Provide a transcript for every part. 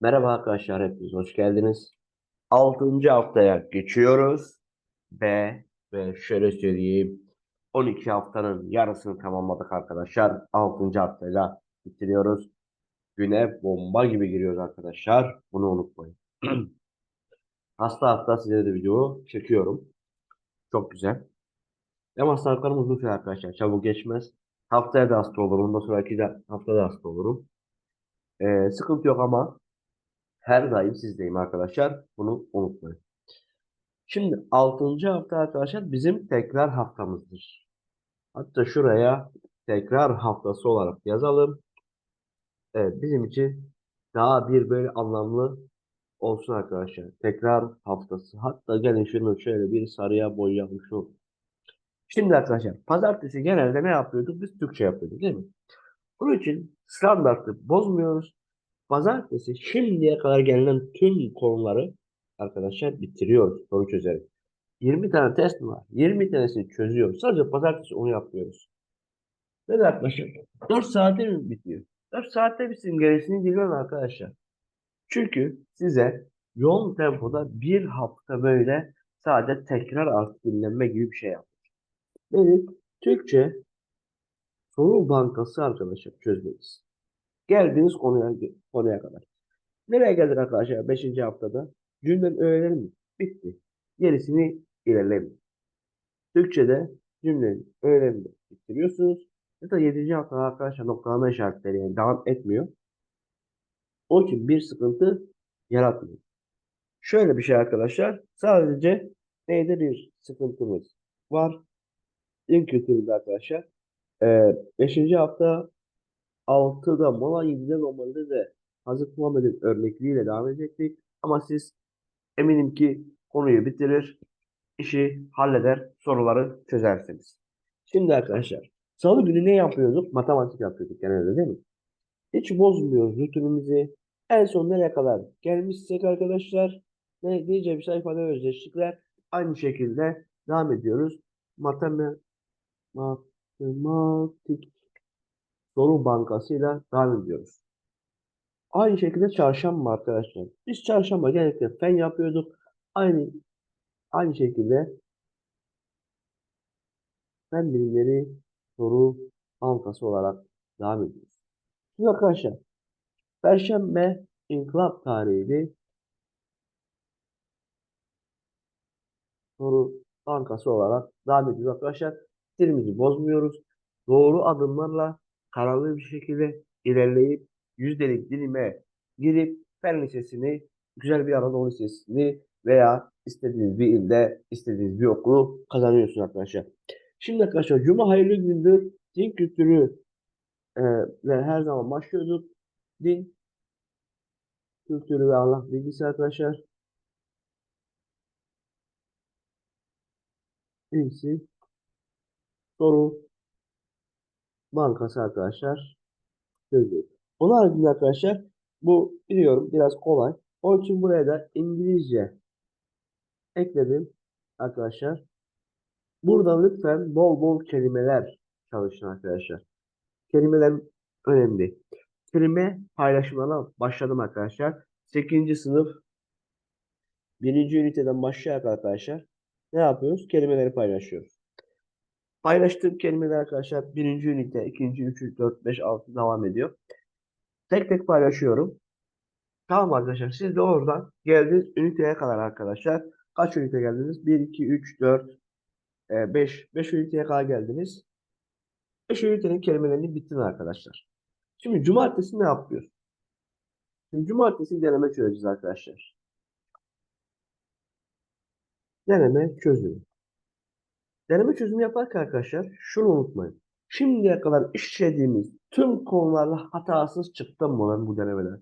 Merhaba arkadaşlar, hepiniz hoş geldiniz. 6. haftaya geçiyoruz ve ve şöyle söyleyeyim 12 haftanın yarısını tamamladık arkadaşlar. 6. haftayla bitiriyoruz. Güne bomba gibi giriyoruz arkadaşlar. Bunu unutmayın. Hasta hasta size de video çekiyorum. Çok güzel. Ama hastalıklarım uzun süre arkadaşlar. Çabuk geçmez. Haftaya da hasta olurum. Ondan sonraki de haftada hasta olurum. Ee, sıkıntı yok ama her daim sizdeyim arkadaşlar. Bunu unutmayın. Şimdi 6. hafta arkadaşlar bizim tekrar haftamızdır. Hatta şuraya tekrar haftası olarak yazalım. Evet bizim için daha bir böyle anlamlı olsun arkadaşlar. Tekrar haftası. Hatta gelin şunu şöyle bir sarıya boyayalım şu. Şimdi arkadaşlar pazartesi genelde ne yapıyorduk? Biz Türkçe yapıyorduk değil mi? Bunun için standartı bozmuyoruz. Pazartesi şimdiye kadar gelinen tüm konuları arkadaşlar bitiriyoruz. Soru çözerek. 20 tane test var. 20 tanesini çözüyoruz. Sadece pazartesi onu yapıyoruz. Ve arkadaşlar 4 saatte mi bitiyor? 4 saatte bitsin gerisini bilmem arkadaşlar. Çünkü size yoğun tempoda bir hafta böyle sadece tekrar artık dinlenme gibi bir şey yaptık. Dedik Türkçe soru bankası arkadaşlar çözmeliyiz. Geldiğiniz konuya, konuya kadar. Nereye geldik arkadaşlar 5. haftada? Cümlenin öğeleri mi? Bitti. Gerisini ilerleyin. Türkçe'de cümlenin öğelerini bitiriyorsunuz. Zaten 7. haftada arkadaşlar noktalama işaretleri yani devam etmiyor. Onun için bir sıkıntı yaratmıyor. Şöyle bir şey arkadaşlar. Sadece neyde bir sıkıntımız var. En kötü arkadaşlar. 5. hafta 6'da mola 7'de normalde de Hazreti Muhammed'in örnekliğiyle devam edecektik. Ama siz eminim ki konuyu bitirir, işi halleder, soruları çözersiniz. Şimdi arkadaşlar, salı günü ne yapıyorduk? Matematik yapıyorduk genelde değil mi? Hiç bozmuyoruz rutinimizi. En son nereye kadar gelmişsek arkadaşlar, ne diyeceğim sayfada özdeşlikler aynı şekilde devam ediyoruz. Matematik matematik soru bankasıyla devam ediyoruz. Aynı şekilde çarşamba arkadaşlar. Biz çarşamba genellikle fen yapıyorduk. Aynı aynı şekilde fen bilimleri soru bankası olarak devam ediyoruz. Şimdi arkadaşlar Perşembe inkılap tarihiydi. Soru bankası olarak devam ediyoruz arkadaşlar. Stilimizi bozmuyoruz. Doğru adımlarla kararlı bir şekilde ilerleyip yüzdelik dilime girip fen lisesini, güzel bir Anadolu Lisesi'ni veya istediğiniz bir ilde, istediğiniz bir okulu kazanıyorsunuz arkadaşlar. Şimdi arkadaşlar Cuma hayırlı gündür. Din kültürü e, ve her zaman başlıyorduk. Din kültürü ve Allah bilgisi arkadaşlar. Bilgisi soru bankası arkadaşlar. Sözlük. Onun haricinde arkadaşlar bu biliyorum biraz kolay. Onun için buraya da İngilizce ekledim arkadaşlar. Burada lütfen bol bol kelimeler çalışın arkadaşlar. Kelimeler önemli. Kelime paylaşımlarına başladım arkadaşlar. 8. sınıf 1. üniteden başlayarak arkadaşlar ne yapıyoruz? Kelimeleri paylaşıyoruz. Paylaştığım kelimeler arkadaşlar 1. ünite, 2. 3. 4, 5, 6 devam ediyor. Tek tek paylaşıyorum. Tamam arkadaşlar siz de oradan geldiğiniz üniteye kadar arkadaşlar. Kaç ünite geldiniz? 1, 2, 3, 4, 5. 5 üniteye kadar geldiniz. 5 ünitenin kelimelerini bitirin arkadaşlar. Şimdi cumartesi ne yapıyoruz? Şimdi cumartesi deneme çözeceğiz arkadaşlar. Deneme çözümü. Deneme çözümü yaparken arkadaşlar şunu unutmayın. Şimdiye kadar işlediğimiz tüm konularda hatasız çıktı olan bu denemeler?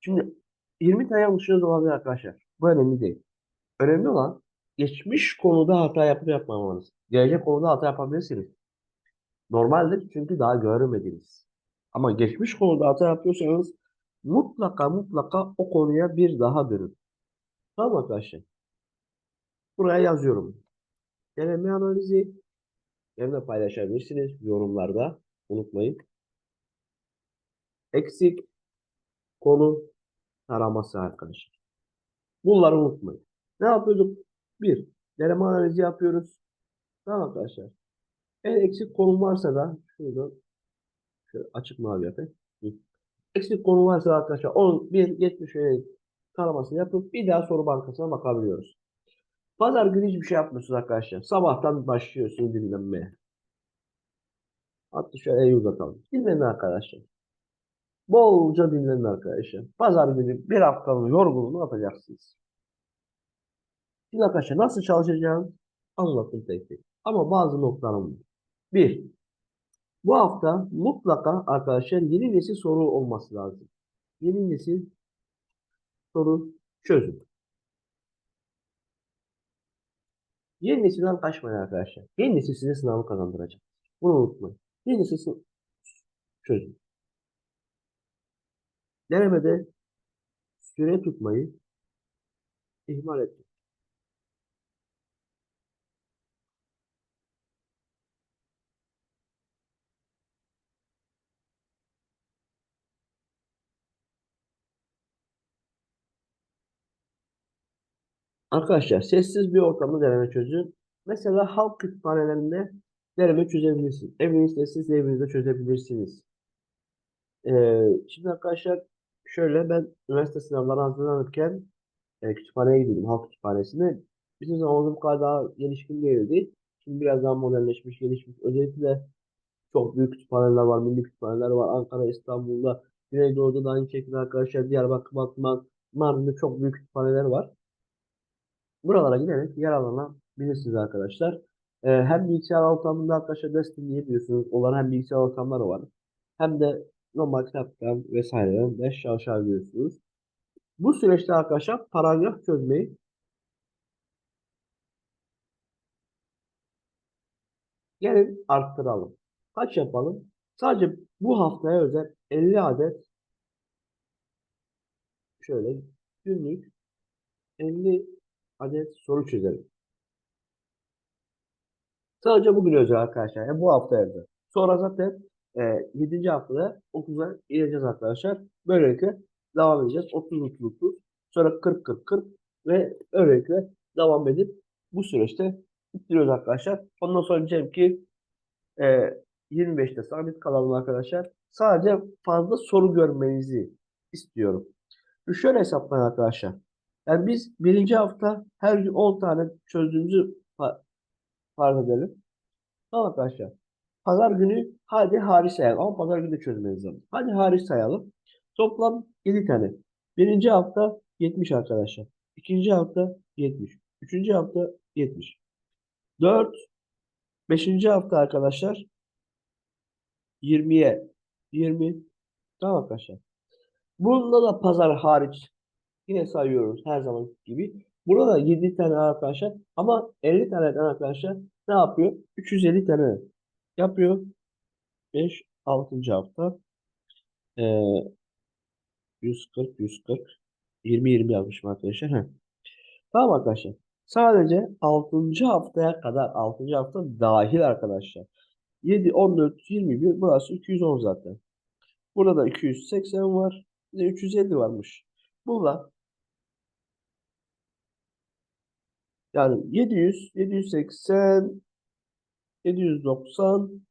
Şimdi 20 tane yanlışınız olabilir arkadaşlar. Bu önemli değil. Önemli olan geçmiş konuda hata yapıp yapmamanız. Gelecek konuda hata yapabilirsiniz. Normaldir çünkü daha görmediniz. Ama geçmiş konuda hata yapıyorsanız mutlaka mutlaka o konuya bir daha dönün. Tamam arkadaşlar. Buraya yazıyorum. Deneme analizi benimle paylaşabilirsiniz yorumlarda. Unutmayın. Eksik konu taraması arkadaşlar. Bunları unutmayın. Ne yapıyorduk? Bir, deneme analizi yapıyoruz. Tamam arkadaşlar. En eksik konum varsa da şurada şöyle açık mavi yapayım. Eksik konu varsa arkadaşlar 10, 1, 70 öyle taramasını yapıp bir daha soru bankasına bakabiliyoruz. Pazar günü hiçbir şey yapmıyorsunuz arkadaşlar. Sabahtan başlıyorsunuz dinlenmeye. Hatta şöyle iyi uzatalım. Dinlenin arkadaşlar. Bolca dinlenin arkadaşlar. Pazar günü bir haftanın yorgunluğunu atacaksınız. Şimdi arkadaşlar nasıl çalışacağım anlatın tek tek. Ama bazı noktalarım var. Bir, bu hafta mutlaka arkadaşlar yeni nesil soru olması lazım. Yeni nesil soru çözün. Yeni nesilden kaçmayın arkadaşlar. Yeni nesil size sınavı kazandıracak. Bunu unutmayın. Yeni nesil çözün. Denemede süre tutmayı ihmal etmeyin. Arkadaşlar sessiz bir ortamda deneme çözün. Mesela halk kütüphanelerinde deneme çözebilirsiniz. Evinizde siz de evinizde çözebilirsiniz. Ee, şimdi arkadaşlar şöyle ben üniversite sınavlarına hazırlanırken e, kütüphaneye gidiyordum. Halk kütüphanesine. Bizim zamanımız bu kadar daha gelişkin değildi. Şimdi biraz daha modernleşmiş, gelişmiş. Özellikle çok büyük kütüphaneler var, milli kütüphaneler var. Ankara, İstanbul'da, Güneydoğu'da da aynı şekilde arkadaşlar Diyarbakır, Batman, Mardin'de çok büyük kütüphaneler var. Buralara giderek yararlanabilirsiniz arkadaşlar. Ee, hem bilgisayar ortamında arkadaşlar ders dinleyebiliyorsunuz. Olan hem bilgisayar ortamları var. Hem de normal kitaptan vesaireden ders çalışabiliyorsunuz. Bu süreçte arkadaşlar paragraf çözmeyi gelin arttıralım. Kaç yapalım? Sadece bu haftaya özel 50 adet şöyle günlük 50 adet soru çözelim. Sadece bugün özel arkadaşlar. Yani bu hafta özel. Sonra zaten e, 7. haftada 30'a gireceğiz arkadaşlar. Böylelikle devam edeceğiz. 30 30 30. Sonra 40 40 40 ve böylelikle devam edip bu süreçte bitiriyoruz arkadaşlar. Ondan sonra diyeceğim ki e, 25'te sabit kalalım arkadaşlar. Sadece fazla soru görmenizi istiyorum. Şöyle hesaplayın arkadaşlar. Yani biz birinci hafta her gün 10 tane çözdüğümüzü fa- farz edelim. Tamam arkadaşlar. Pazar günü hadi hariç sayalım. Ama pazar günü de çözmeniz lazım. Hadi hariç sayalım. Toplam 7 tane. Birinci hafta 70 arkadaşlar. İkinci hafta 70. Üçüncü hafta 70. 4. Beşinci hafta arkadaşlar 20'ye 20. Tamam arkadaşlar. Bunda da pazar hariç yine sayıyoruz her zaman gibi. Burada da 7 tane arkadaşlar ama 50 tane arkadaşlar ne yapıyor? 350 tane yapıyor. 5 6. hafta ee, 140 140 20 20 yapmışım arkadaşlar. Heh. Tamam arkadaşlar. Sadece 6. haftaya kadar 6. hafta dahil arkadaşlar. 7 14 21 burası 210 zaten. Burada da 280 var. Bir de 350 varmış. Bunlar yani 700, 780, 790,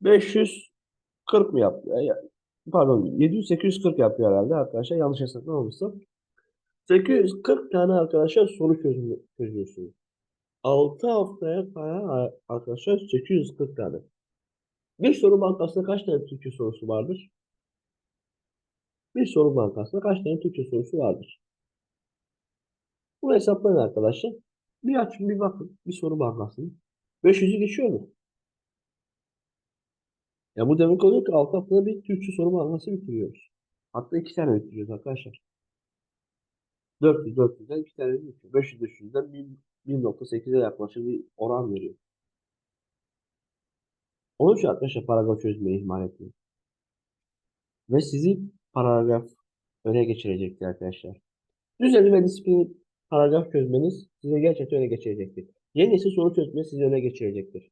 540 mı yapıyor? Ya- Pardon 700, 840 yapıyor herhalde arkadaşlar. Yanlış hesaplamamışsam. 840 tane arkadaşlar soru çözüyorsunuz. 6 haftaya kadar arkadaşlar 840 tane. Bir soru bankasında kaç tane Türkçe sorusu vardır? Bir soru bankasında kaç tane Türkçe sorusu vardır? Bunu hesaplayın arkadaşlar. Bir açın bir bakın. Bir soru bankasını. 500'ü geçiyor mu? Ya bu demek oluyor ki 6 haftada bir Türkçe soru bankası bitiriyoruz. Hatta 2 tane bitiriyoruz arkadaşlar. 400 400'den 2 tane bitiyor. 500 500'den 1.8'e yaklaşık bir oran veriyor. Onun için arkadaşlar paragraf çözmeyi ihmal etmeyin. Ve sizi paragraf öne geçirecektir arkadaşlar. Düzenli ve disiplin paragraf çözmeniz size gerçekten öne geçirecektir. Yeni nesil soru çözme sizi öne geçirecektir.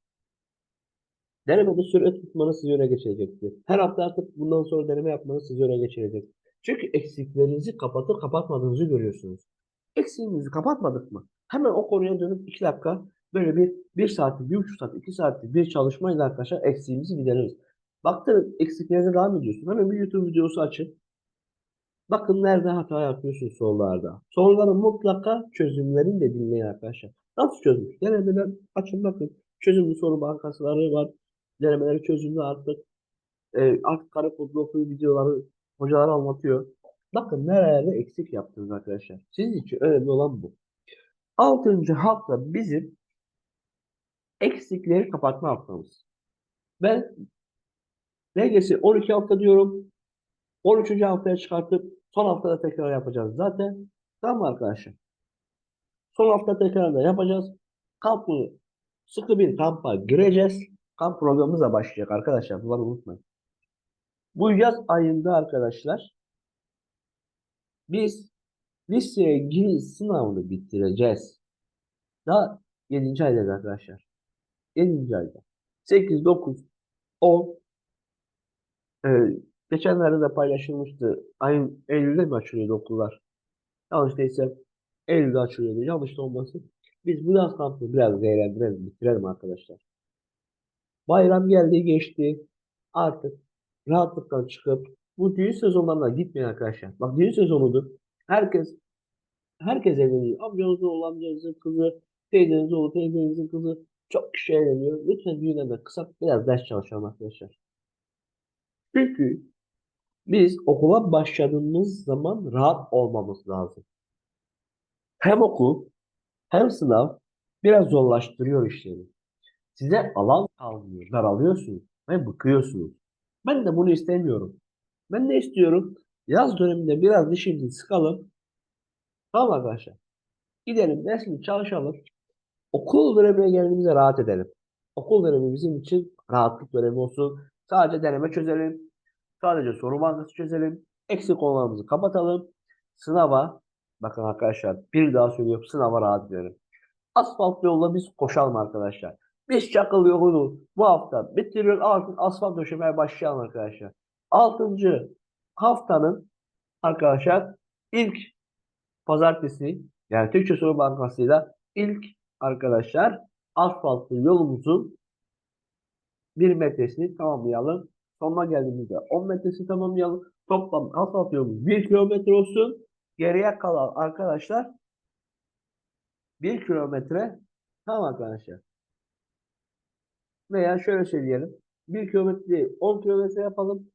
Denemede süre tutmanız sizi öne geçirecektir. Her hafta artık bundan sonra deneme yapmanız sizi öne geçirecek. Çünkü eksiklerinizi kapatıp kapatmadığınızı görüyorsunuz. Eksiğimizi kapatmadık mı? Hemen o konuya dönüp iki dakika böyle bir bir saatlik, bir buçuk saat, iki saatlik bir çalışmayla arkadaşlar eksiğimizi gideririz. Baktın eksiklerine devam ediyorsun. Hemen bir YouTube videosu açın. Bakın nerede hata yapıyorsun sorularda. Soruların mutlaka çözümlerini de dinleyin arkadaşlar. Nasıl çözmüş? Denemeler açın bakın. Çözümlü soru bankasları var. Denemeleri çözümlü artık. E, artık kare kodlu okuyun videoları hocalar anlatıyor. Bakın nerelerde eksik yaptınız arkadaşlar. Sizin için önemli olan bu. Altıncı hafta bizim eksikleri kapatma haftamız. Ben LGS 12 hafta diyorum. 13. haftaya çıkartıp son haftada tekrar yapacağız zaten. Tamam mı arkadaşlar? Son hafta tekrar da yapacağız. Kampı sıkı bir kampa gireceğiz. Kamp programımız da başlayacak arkadaşlar. Bunları unutmayın. Bu yaz ayında arkadaşlar biz liseye giriş sınavını bitireceğiz. Daha 7. aydayız arkadaşlar. 7. ayda. 8, 9, 10 ee, geçenlerde de paylaşılmıştı. Ayın Eylül'de mi açılıyordu okullar? Yanlış değilse Eylül'de açılıyordu. Yanlış da olmasın. Biz bu yaz kampını biraz değerlendirelim, bitirelim arkadaşlar. Bayram geldi geçti. Artık rahatlıktan çıkıp bu düğün sezonlarına gitmeyin arkadaşlar. Bak düğün sezonudur. Herkes herkes evleniyor. Amcanızın oğlu, amcanızın kızı, teyzenizin oğlu, teyzenizin kızı. Çok kişi evleniyor. Lütfen düğünlerden kısa biraz ders çalışalım arkadaşlar. Çünkü biz okula başladığımız zaman rahat olmamız lazım. Hem okul hem sınav biraz zorlaştırıyor işleri. Size alan kalmıyor, daralıyorsunuz ve bıkıyorsunuz. Ben de bunu istemiyorum. Ben ne istiyorum? Yaz döneminde biraz dişimizi sıkalım. Tamam arkadaşlar. Gidelim dersini çalışalım. Okul dönemine geldiğimizde rahat edelim. Okul dönemi bizim için rahatlık dönemi olsun. Sadece deneme çözelim. Sadece soru bankası çözelim. Eksik konularımızı kapatalım. Sınava, bakın arkadaşlar bir daha söylüyorum sınava rahat edelim. Asfalt yolla biz koşalım arkadaşlar. Biz çakıl yolunu bu hafta bitiriyoruz. Artık asfalt döşemeye başlayalım arkadaşlar. Altıncı haftanın arkadaşlar ilk pazartesi yani Türkçe Soru Bankası'yla ilk arkadaşlar asfaltlı yolumuzun bir metresini tamamlayalım. Sonuna geldiğimizde 10 metresini tamamlayalım. Toplam asfalt yolumuz 1 kilometre olsun. Geriye kalan arkadaşlar 1 kilometre tamam arkadaşlar. Veya şöyle söyleyelim. 1 kilometre 10 kilometre yapalım.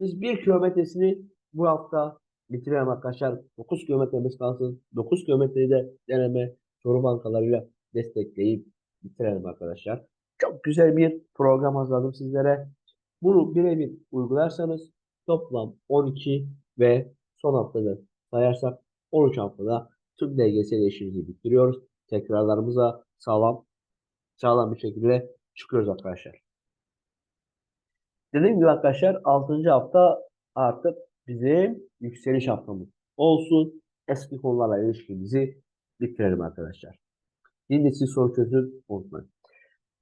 Biz 1 kilometresini bu hafta bitirelim arkadaşlar. 9 kilometremiz kalsın. 9 kilometreyi de deneme soru bankalarıyla destekleyip bitirelim arkadaşlar. Çok güzel bir program hazırladım sizlere. Bunu birebir uygularsanız toplam 12 ve son haftada sayarsak 13 haftada tüm LGS işimizi bitiriyoruz. Tekrarlarımıza sağlam sağlam bir şekilde çıkıyoruz arkadaşlar. Dediğim gibi arkadaşlar 6. hafta artık bizim yükseliş haftamız olsun. Eski konularla ilişkimizi bitirelim arkadaşlar. Yine siz soru çözün unutmayın.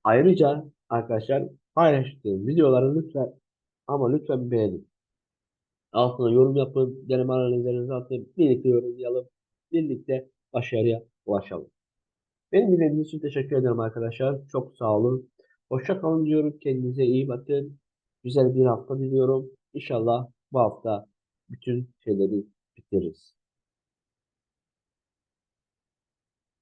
Ayrıca arkadaşlar paylaştığım videoları lütfen ama lütfen beğenin. Altına yorum yapın, deneme analizlerinizi atın, birlikte yorumlayalım, birlikte başarıya ulaşalım. Benim dinlediğiniz için teşekkür ederim arkadaşlar. Çok sağ olun. Hoşça kalın diyorum. Kendinize iyi bakın. Güzel bir hafta diliyorum. İnşallah bu hafta bütün şeyleri